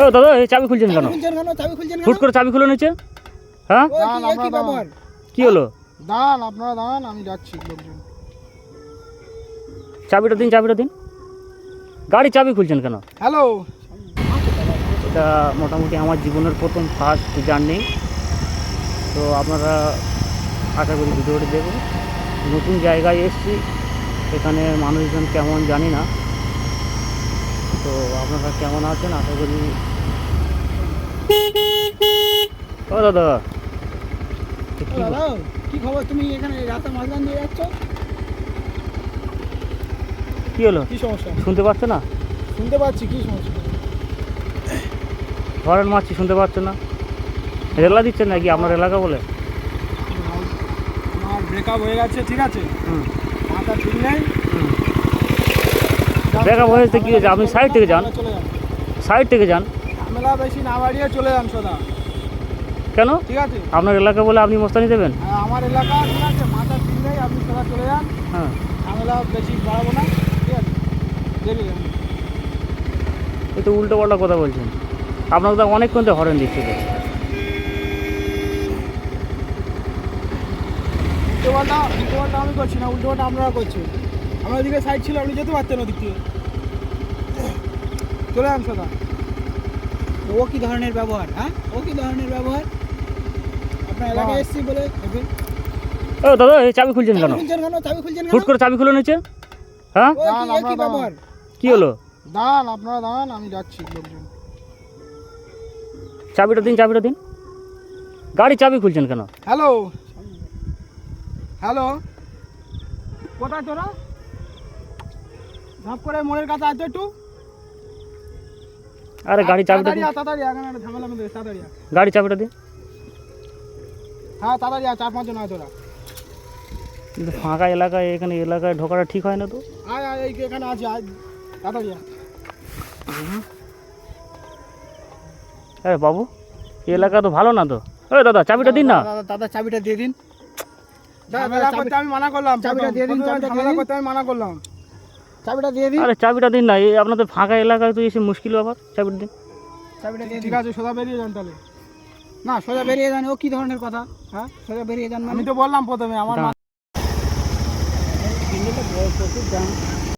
ও দাদা এই চাবি খুলছেন কেন? চাবি খুলছেন হুট করে চাবি খুলে নিচ্ছে হ্যাঁ? কি হলো? দাঁড়ান আপনারা দাঁড়ান আমি যাচ্ছি চাবিটা দিন চাবিটা দিন। গাড়ি চাবি খুলছেন কেন? হ্যালো। এটা মোটামুটি আমার জীবনের প্রথম ফার্স্ট জার্নি তো আপনারা আশা করি ভিডিওটি দেখুন নতুন জায়গায় এসেছি। এখানে মানুষজন কেমন জানি না। তো আপনারা কেমন আছেন? আশা করি ও দাদা। কি দাদা কি খবর? তুমি এখানে রাতে মাঝখান দিয়ে যাচ্ছ? কি হলো? কি সমস্যা? শুনতে পাচ্ছ না? শুনতে পাচ্ছি কি সমস্যা? হরেন মারছি শুনতে পাচ্ছ না। রেলা দিচ্ছেন নাকি আপনার এলাকা বলে? আমার ব্রেকআপ হয়ে গেছে ঠিক আছে? হুম। মাথা ঠিক নেই। হুম ব্রেকআপ হয়েছে কি হয়েছে? আপনি সাইড থেকে যান। সাইড থেকে যান। ঝামেলা বেশি না বাড়িয়ে চলে যান সোজা। কেন? ঠিক আছে? আপনার এলাকা বলে আপনি মস্তানি দেবেন? আর আমার এলাকা ঠিক আছে মাথা ঠিক নেই আপনি সোজা চলে যান। হ্যাঁ। ঝামেলা বেশি বাড়াবো না ঠিক আছে? এই তো উল্টো পাল্টা কথা বলছেন। আপনাকে তো অনেকক্ষণ তো হরেন দিচ্ছে তো উল্টো পাল্টা উল্টো পাল্টা আমি করছি না উল্টো পাল্টা আপনারা করছেন। আমার ওদিকে সাইড ছিল আপনি যেতে পারতেন ওদিক থেকে চলে যান সোজা ও কী ধরনের ব্যবহার হ্যাঁ? ও কী ধরনের ব্যবহার? আপনার এলাকায় এসছি বলে। ও দাদা এই চাবি খুলছেন কেন? চাবি খুলছেন কেন? চাবি খুলছেন কেন? হুট করে চাবি খুলে নিচ্ছে হ্যাঁ? কি- এ কি হলো? দাঁড়ান আপনারা দাঁড়ান আমি যাচ্ছি লোকজন। চাবিটা দিন চাবিটা দিন। গাড়ি চাবি খুলছেন কেন? হ্যালো। হ্যালো। কোথায় তোরা? ঝাঁপ করে মোড়ের কাছে আসতো একটু? আরে গাড়ি চাবিটা তাড়াতাড়ি এখানে একটা ঝামেলা মধ্যে তাড়াতাড়ি গাড়ি চাবিটা দিন হ্যাঁ তাড়াতাড়ি চার পাঁচজন আয় তোরা। কিন্তু ফাঁকা এলাকায় এখানে এলাকায় ঢোকাটা ঠিক হয় না তো? আয় আয় এই এখানে আছি আয় তাড়াতাড়ি। আরে বাবু এলাকা তো ভালো না তো? ওই দাদা চাবিটা দিন না। দাদা দাদা চাবিটা দিয়ে দিন। আমি মানা করলাম চাবিটা দিয়ে দিন, চাবিটা দিয়ে ঝামেলা দিন। করতে আমি মানা করলাম। চাবিটা দিয়ে দিন আরে চাবিটা দিন না এই আপনাদের ফাঁকা এলাকায় তো এসে মুশকিল ব্যাপার চাবিটা দিন। চাবিটা দিয়ে ঠিক আছে সোজা বেরিয়ে যান তাহলে। না সোজা বেরিয়ে যান ও কি ধরনের কথা? হ্যাঁ সোজা বেরিয়ে যান মানে? আমি তো বললাম প্রথমে আমার প্রচুর দাম